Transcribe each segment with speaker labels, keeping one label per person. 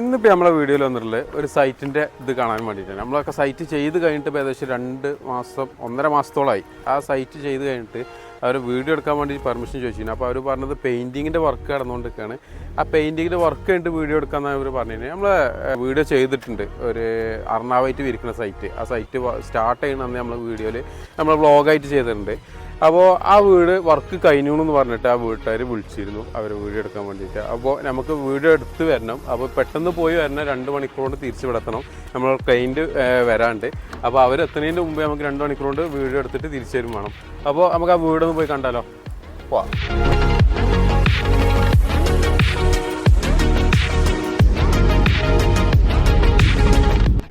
Speaker 1: ഇന്നിപ്പോൾ നമ്മളെ വീഡിയോയിൽ വന്നിട്ടുള്ളത് ഒരു സൈറ്റിന്റെ ഇത് കാണാൻ വേണ്ടിയിട്ടാണ്. നമ്മളൊക്കെ സൈറ്റ് ചെയ്ത് കഴിഞ്ഞിട്ട് ഏകദേശം രണ്ട് മാസം ഒന്നര മാസത്തോളമായി ആ സൈറ്റ് ചെയ്ത് കഴിഞ്ഞിട്ട് അവർ വീഡിയോ എടുക്കാൻ വേണ്ടി പെർമിഷൻ ചോദിച്ചിരുന്നു. അപ്പോൾ അവർ പറഞ്ഞത് പെയിന്റിങ്ങിന്റെ വർക്ക് നടന്നുകൊണ്ടിരിക്കുകയാണ്. ആ പെയിന്റിങ്ങിന്റെ വർക്ക് കഴിഞ്ഞിട്ട് വീഡിയോ എടുക്കാമെന്നാണ് അവർ പറഞ്ഞിരുന്നത്. നമ്മൾ വീഡിയോ ചെയ്തിട്ടുണ്ട്. ഒരു അർണാവായിട്ട് വിരിക്കുന്ന സൈറ്റ് ആ സൈറ്റ് സ്റ്റാർട്ട് ചെയ്യുന്ന അന്ന് നമ്മൾ വീഡിയോയിൽ നമ്മൾ വ്ളോഗായിട്ട് ചെയ്തിട്ടുണ്ട്. അപ്പോൾ ആ വീട് വർക്ക് കഴിഞ്ഞു എന്ന് പറഞ്ഞിട്ട് ആ വീട്ടുകാർ വിളിച്ചിരുന്നു. അവർ വീട് എടുക്കാൻ വേണ്ടിയിട്ട്. അപ്പോൾ നമുക്ക് വീട് എടുത്ത് വരണം. അപ്പോൾ പെട്ടെന്ന് പോയി വരണം രണ്ട് മണിക്കൂർ കൊണ്ട് തിരിച്ച് വിടത്തണം. നമ്മൾ ക്ലൈന്റ് വരാണ്ട്. അപ്പോൾ അവരെത്തുന്നതിന്റെ മുമ്പേ നമുക്ക് രണ്ട് മണിക്കൂർ കൊണ്ട് വീഡിയോ എടുത്തിട്ട് തിരിച്ചു തരും വേണം. അപ്പോൾ നമുക്ക് ആ വീടൊന്ന് പോയി കണ്ടാലോ? പോവാം.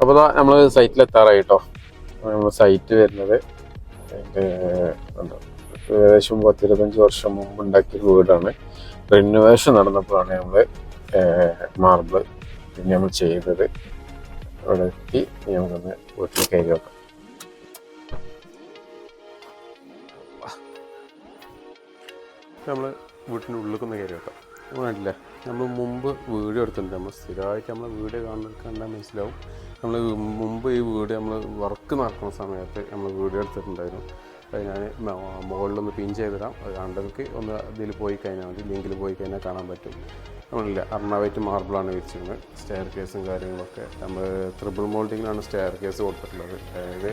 Speaker 1: അപ്പോൾ നമ്മൾ സൈറ്റിൽ എത്താറായിട്ടോ നമ്മൾ സൈറ്റ് വരുന്നത്. എന്താ ഏകദേശം പത്തിരുപത്തഞ്ച് വർഷം മുമ്പ് ഉണ്ടാക്കിയ വീടാണ്. റിനോവേഷൻ നടന്നപ്പോഴാണ് നമ്മൾ മാർബിൾ പിന്നെ നമ്മൾ ചെയ്തത്. അവിടെ എത്തി നമുക്കൊന്ന് വീട്ടിൽ കയറി വെക്കാം നമ്മൾ വീട്ടിന്റെ ഉള്ളിലേക്കൊന്ന് കയറി വെക്കാം വേണ്ടില്ല നമ്മൾ മുമ്പ് വീഡിയോ എടുത്തിട്ടുണ്ട്. നമ്മൾ സ്ഥിരമായിട്ട് നമ്മൾ വീഡിയോ കാണുന്നത് കണ്ടാൽ മനസ്സിലാവും. നമ്മൾ മുമ്പ് ഈ വീട് നമ്മൾ വർക്ക് നടക്കുന്ന സമയത്ത് നമ്മൾ വീഡിയോ എടുത്തിട്ടുണ്ടായിരുന്നു. അത് ഞാൻ മുകളിലൊന്ന് പിൻ ചെയ്തിടാം. കണ്ടവർക്ക് ഒന്ന് ഇതിൽ പോയി കഴിഞ്ഞാൽ മതി. ലിങ്കിൽ പോയി കഴിഞ്ഞാൽ കാണാൻ പറ്റും. നമ്മളില്ല അർണാവൈറ്റ് മാർബിളാണ് വെച്ചിരുന്നത്. സ്റ്റെയർ കേസും കാര്യങ്ങളൊക്കെ. നമ്മൾ ട്രിപ്പിൾ മോൾഡിങ്ങിലാണ് സ്റ്റെയർ കേസ് കൊടുത്തിട്ടുള്ളത്. അതായത്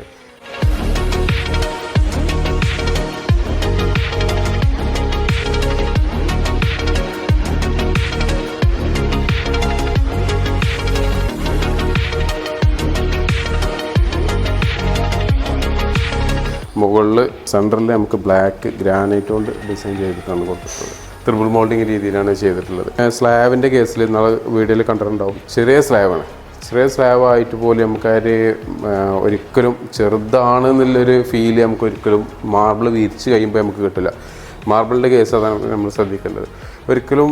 Speaker 1: മുകളിൽ സെന്ററിൽ നമുക്ക് ബ്ലാക്ക് ഗ്രാനൈറ്റ് കൊണ്ട് ഡിസൈൻ ചെയ്തിട്ടാണ് കൊടുത്തിട്ടുള്ളത്. ട്രിപ്പിൾ മോൾഡിങ് രീതിയിലാണ് ചെയ്തിട്ടുള്ളത്. സ്ലാബിന്റെ കേസിൽ നമ്മൾ വീഡിയോയിൽ കണ്ടിട്ടുണ്ടാവും. ചെറിയ സ്ലാബാണ് ചെറിയ സ്ലാബ് ആയിട്ട് പോലും നമുക്കത് ഒരിക്കലും ചെറുതാണ് എന്നുള്ളൊരു ഫീൽ നമുക്ക് ഒരിക്കലും മാർബിൾ വിരിച്ച് കഴിയുമ്പോൾ നമുക്ക് കിട്ടില്ല. മാർബിളിന്റെ കേസ് അതാണ് നമ്മൾ ശ്രദ്ധിക്കേണ്ടത്. ഒരിക്കലും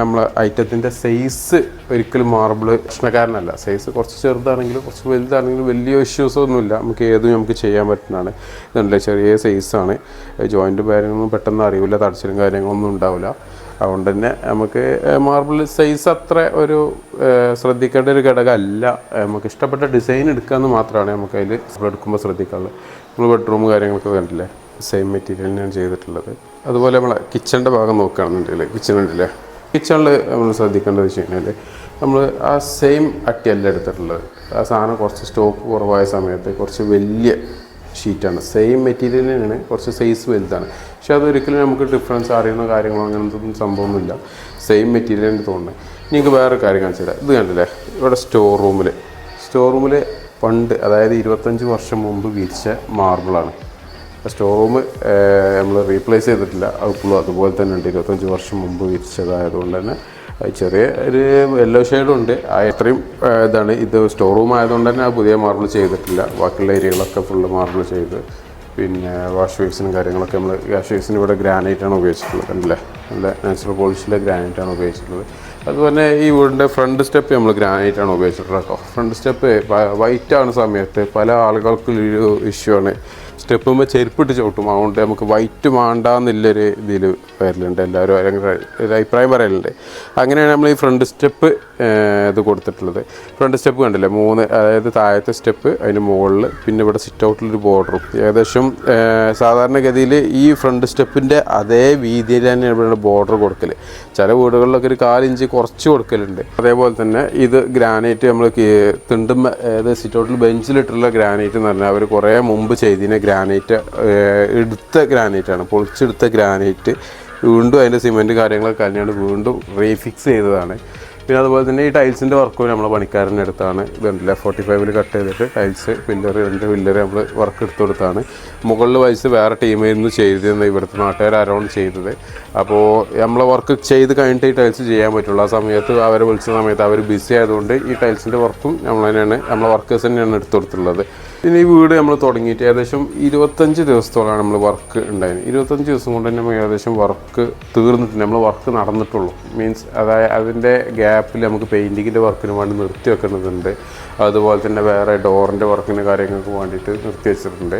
Speaker 1: നമ്മൾ ഐറ്റത്തിന്റെ സൈസ് ഒരിക്കലും മാർബിൾ പ്രശ്നക്കാരനല്ല. സൈസ് കുറച്ച് ചെറുതാണെങ്കിലും കുറച്ച് വലുതാണെങ്കിലും വലിയ ഇഷ്യൂസ് ഒന്നുമില്ല. നമുക്ക് ഏതും നമുക്ക് ചെയ്യാൻ പറ്റുന്നതാണ്. ഇതുണ്ടല്ലേ? ചെറിയ സൈസാണ് ജോയിന്റ് കാര്യങ്ങളൊന്നും പെട്ടെന്ന് അറിയില്ല തടച്ചിലും കാര്യങ്ങളൊന്നും ഉണ്ടാവില്ല. അതുകൊണ്ട് തന്നെ നമുക്ക് മാർബിൾ സൈസ് അത്ര ഒരു ശ്രദ്ധിക്കേണ്ട ഒരു ഘടകമല്ല. നമുക്ക് ഇഷ്ടപ്പെട്ട ഡിസൈൻ എടുക്കാമെന്ന് മാത്രമാണ് നമുക്ക് അതിൽ എടുക്കുമ്പോൾ ശ്രദ്ധിക്കാനുള്ളത്. നമ്മൾ ബെഡ്റൂം കാര്യങ്ങളൊക്കെ കണ്ടില്ലേ? സെയിം മെറ്റീരിയലിനാണ് ചെയ്തിട്ടുള്ളത്. അതുപോലെ നമ്മൾ കിച്ചണിന്റെ ഭാഗം നോക്കുകയാണെന്നുണ്ടെങ്കിൽ കിച്ചണുണ്ടല്ലേ കിച്ചണിൽ നമ്മൾ ശ്രദ്ധിക്കേണ്ടത് വെച്ച് കഴിഞ്ഞാൽ നമ്മൾ ആ സെയിം അട്ടിയല്ല എടുത്തിട്ടുള്ളത്. ആ സാധനം കുറച്ച് സ്റ്റോക്ക് കുറവായ സമയത്ത് കുറച്ച് വലിയ ഷീറ്റാണ് സെയിം മെറ്റീരിയൽ തന്നെയാണ് കുറച്ച് സൈസ് വലുതാണ്. പക്ഷെ അതൊരിക്കലും നമുക്ക് ഡിഫറൻസ് അറിയുന്ന കാര്യങ്ങളോ അങ്ങനത്തെ ഒന്നും സംഭവമൊന്നുമില്ല സെയിം മെറ്റീരിയലിന് തോന്നുന്നത്. നിങ്ങൾക്ക് വേറെ കാര്യം കാണിച്ചു തരാം. ഇത് കണ്ടില്ലേ? ഇവിടെ സ്റ്റോർ റൂമിൽ സ്റ്റോർ റൂമിൽ പണ്ട് അതായത് ഇരുപത്തഞ്ച് വർഷം മുമ്പ് വിരിച്ച മാർബിളാണ് സ്റ്റോർ റൂം നമ്മൾ റീപ്ലേസ് ചെയ്തിട്ടില്ല. ഇപ്പോഴും അതുപോലെ തന്നെ ഉണ്ട്. ഇരുപത്തഞ്ച് വർഷം മുമ്പ് വിരിച്ചതായതുകൊണ്ട് തന്നെ ചെറിയ ഒരു യെല്ലോ ഷെയ്ഡും ഉണ്ട്. ആ എത്രയും ഇതാണ്. ഇത് സ്റ്റോർ റൂം ആയതുകൊണ്ട് തന്നെ പുതിയ മാർബിൾ ചെയ്തിട്ടില്ല. ബാക്കിയുള്ള ഏരിയകളൊക്കെ ഫുള്ള് മാർബിൾ ചെയ്ത്. പിന്നെ വാഷ് ബേസിനും കാര്യങ്ങളൊക്കെ നമ്മൾ വാഷ് ബേസിന് ഇവിടെ ഗ്രാനൈറ്റാണ് ഉപയോഗിച്ചിട്ടുള്ളത്. കണ്ടില്ലേ നല്ല നാച്ചുറൽ പോളിഷിലെ ഗ്രാനൈറ്റാണ് ഉപയോഗിച്ചിട്ടുള്ളത്. അതുപോലെ ഈ വീടിന്റെ ഫ്രണ്ട് സ്റ്റെപ്പ് നമ്മൾ ഗ്രാനൈറ്റാണ് ഉപയോഗിച്ചിട്ടുള്ളത് കേട്ടോ. ഫ്രണ്ട് സ്റ്റെപ്പ് വൈറ്റ് ആണ് സമയത്ത് പല ആളുകൾക്കും ഒരു ഇഷ്യൂ ആണ്. സ്റ്റെപ്പുമ്പോൾ ചെരുപ്പിട്ട് ചവിട്ടും. അതുകൊണ്ട് നമുക്ക് വൈറ്റ് വേണ്ടാന്നുള്ളൊരു ഇതിൽ വരലുണ്ട്. എല്ലാവരും ഒരു അഭിപ്രായം പറയലുണ്ട്. അങ്ങനെയാണ് നമ്മൾ ഈ ഫ്രണ്ട് സ്റ്റെപ്പ് ഇത് കൊടുത്തിട്ടുള്ളത്. ഫ്രണ്ട് സ്റ്റെപ്പ് കണ്ടില്ലേ? മൂന്ന് അതായത് താഴത്തെ സ്റ്റെപ്പ് അതിന് മുകളിൽ പിന്നെ ഇവിടെ സിറ്റ് ഔട്ടിലൊരു ബോർഡറും ഏകദേശം സാധാരണഗതിയിൽ ഈ ഫ്രണ്ട് സ്റ്റെപ്പിന്റെ അതേ വീതിയിൽ തന്നെയാണ് ഇവിടെ ബോർഡർ കൊടുക്കൽ ചില വീടുകളിലൊക്കെ ഒരു കാലിഞ്ച് കുറച്ച് കൊടുക്കലുണ്ട്. അതേപോലെ തന്നെ ഇത് ഗ്രാനൈറ്റ് നമ്മൾ തിണ്ടും അതായത് സിറ്റ് ഔട്ടിൽ ബെഞ്ചിലിട്ടുള്ള ഗ്രാനൈറ്റ് എന്ന് പറഞ്ഞാൽ അവർ കുറേ മുമ്പ് ചെയ്തതിന് ഗ്രാനൈറ്റ് എടുത്ത ഗ്രാനൈറ്റാണ് പൊളിച്ചെടുത്ത ഗ്രാനൈറ്റ് വീണ്ടും അതിന്റെ സിമെന്റ് കാര്യങ്ങളൊക്കെ കഴിഞ്ഞാണ് വീണ്ടും റീഫിക്സ് ചെയ്തതാണ്. പിന്നെ അതുപോലെ തന്നെ ഈ ടൈൽസിന്റെ വർക്കും നമ്മൾ പണിക്കാരന്റെ അടുത്താണ്. ഇതുണ്ടല്ലേ ഫോർട്ടി ഫൈവിൽ കട്ട് ചെയ്തിട്ട് ടൈൽസ് പില്ലർ രണ്ട് പില്ലർ നമ്മൾ വർക്ക് എടുത്തു കൊടുത്താണ്. മുകളിൽ വയസ്സ് വേറെ ടീമിൽ നിന്ന് ചെയ്തിരുന്നത് ഇവിടുത്തെ നാട്ടുകാർ അറൗണ്ട് ചെയ്തത്. അപ്പോൾ നമ്മൾ വർക്ക് ചെയ്ത് കഴിഞ്ഞിട്ട് ഈ ടൈൽസ് ചെയ്യാൻ പറ്റുള്ളൂ. ആ സമയത്ത് അവരെ വിളിച്ച സമയത്ത് അവർ ബിസി ആയതുകൊണ്ട് ഈ ടൈൽസിന്റെ വർക്കും നമ്മൾ തന്നെയാണ് നമ്മളെ വർക്കേഴ്സ് തന്നെയാണ് എടുത്തു കൊടുത്തിട്ടുള്ളത്. പിന്നെ ഈ വീട് നമ്മൾ തുടങ്ങിയിട്ട് ഏകദേശം ഇരുപത്തഞ്ച് ദിവസത്തോളാണ് നമ്മൾ വർക്ക് ഉണ്ടായത്. ഇരുപത്തഞ്ച് ദിവസം കൊണ്ട് തന്നെ ഏകദേശം വർക്ക് തീർന്നിട്ടുണ്ട്. നമ്മൾ വർക്ക് നടന്നിട്ടുള്ളൂ. മീൻസ് അതായത് അതിന്റെ ഗ്യാപ്പിൽ നമുക്ക് പെയിന്റിങ്ങിന്റെ വർക്കിന് വേണ്ടി നിർത്തി വെക്കുന്നുണ്ട് അതുപോലെ തന്നെ വേറെ ഡോറിന്റെ വർക്കിന് കാര്യങ്ങൾക്ക് വേണ്ടിയിട്ട് നിർത്തി വെച്ചിട്ടുണ്ട്.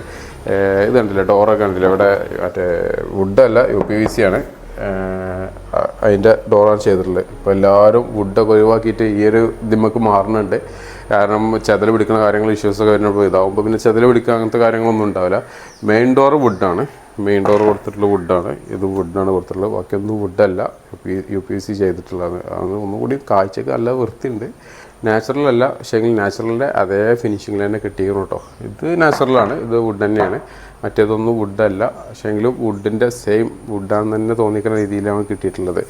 Speaker 1: ഇത് കണ്ടില്ലേ? ഡോറൊക്കെ കണ്ടില്ലേ? ഇവിടെ മറ്റേ വുഡല്ല യു പി വി സി ആണ്. അതിന്റെ ഡോറാണ് ചെയ്തിട്ടുള്ളത്. ഇപ്പോൾ എല്ലാവരും വുഡൊക്കെ ഒഴിവാക്കിയിട്ട് ഈ ഒരു ഇതിമ്മക്ക് മാറുന്നുണ്ട്. കാരണം ചെതൽ പിടിക്കുന്ന കാര്യങ്ങൾ ഇഷ്യൂസൊക്കെ വരുന്നപ്പോൾ ഇതാവുമ്പോൾ പിന്നെ ചെതൽ പിടിക്കുക അങ്ങനത്തെ കാര്യങ്ങളൊന്നും ഉണ്ടാവില്ല. മെയിൻ ഡോർ വുഡാണ് മെയിൻ ഡോർ കൊടുത്തിട്ടുള്ള വുഡാണ് ഇത് വുഡാണ് കൊടുത്തിട്ടുള്ളത്. ബാക്കിയൊന്നും വുഡല്ല യു പി സി ചെയ്തിട്ടുള്ളതാണ്. അത് ഒന്നുകൂടി കാഴ്ചക്ക് നല്ല വൃത്തിയുണ്ട്. നാച്ചുറൽ അല്ല പക്ഷേങ്കിൽ നാച്ചുറലിന്റെ അതേ ഫിനിഷിങ്ങിൽ തന്നെ കിട്ടിയിരുന്നു കേട്ടോ ഇത് നാച്ചുറലാണ് ഇത് വുഡ് തന്നെയാണ്. മറ്റേതൊന്നും വുഡല്ല പക്ഷേങ്കിലും വുഡിന്റെ സെയിം വുഡാണെന്ന് തന്നെ തോന്നിക്കുന്ന രീതിയിലാണ് കിട്ടിയിട്ടുള്ളത്.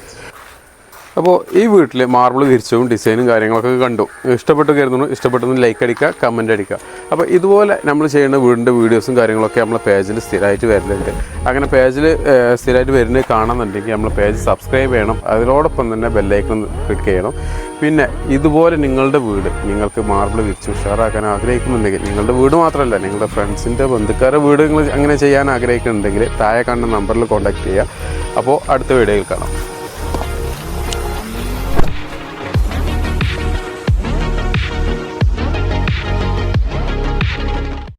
Speaker 1: അപ്പോൾ ഈ വീട്ടിൽ മാർബിൾ വിരിച്ചതും ഡിസൈനും കാര്യങ്ങളൊക്കെ കണ്ടു. ഇഷ്ടപ്പെട്ട് കരുതുന്നു. ഇഷ്ടപ്പെട്ടെന്ന് ലൈക്ക് അടിക്കുക കമന്റ് അടിക്കുക. അപ്പോൾ ഇതുപോലെ നമ്മൾ ചെയ്യുന്ന വീടിന്റെ വീഡിയോസും കാര്യങ്ങളൊക്കെ നമ്മളെ പേജിൽ സ്ഥിരമായിട്ട് വരുന്നുണ്ട്. അങ്ങനെ പേജിൽ സ്ഥിരമായിട്ട് വരുന്നത് കാണുന്നുണ്ടെങ്കിൽ നമ്മളെ പേജ് സബ്സ്ക്രൈബ് ചെയ്യണം. അതിനോടൊപ്പം തന്നെ ബെല്ലൈക്കൺ ക്ലിക്ക് ചെയ്യണം. പിന്നെ ഇതുപോലെ നിങ്ങളുടെ വീട് നിങ്ങൾക്ക് മാർബിൾ വിരിച്ച് ഉഷാറാക്കാൻ ആഗ്രഹിക്കുന്നുണ്ടെങ്കിൽ നിങ്ങളുടെ വീട് മാത്രമല്ല നിങ്ങളുടെ ഫ്രണ്ട്സിന്റെ ബന്ധുക്കാരുടെ വീട് നിങ്ങൾ അങ്ങനെ ചെയ്യാൻ ആഗ്രഹിക്കുന്നുണ്ടെങ്കിൽ താഴെ കാണുന്ന നമ്പറിൽ കോൺടാക്റ്റ് ചെയ്യുക. അപ്പോൾ അടുത്ത വീഡിയോയിൽ കാണാം.